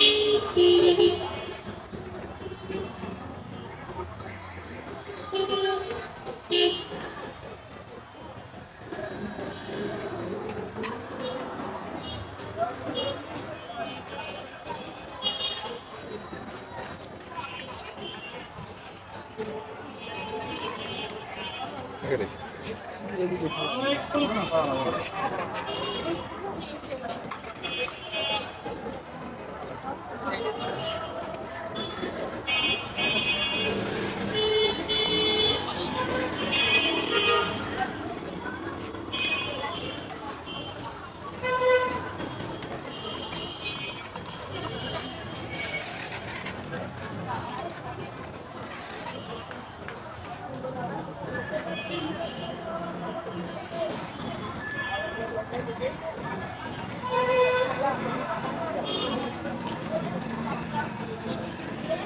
এই ভালো ভালো বস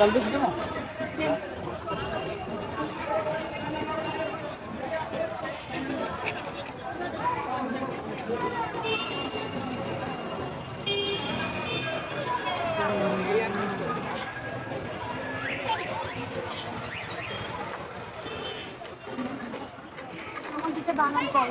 আমাদেরকে বানান কল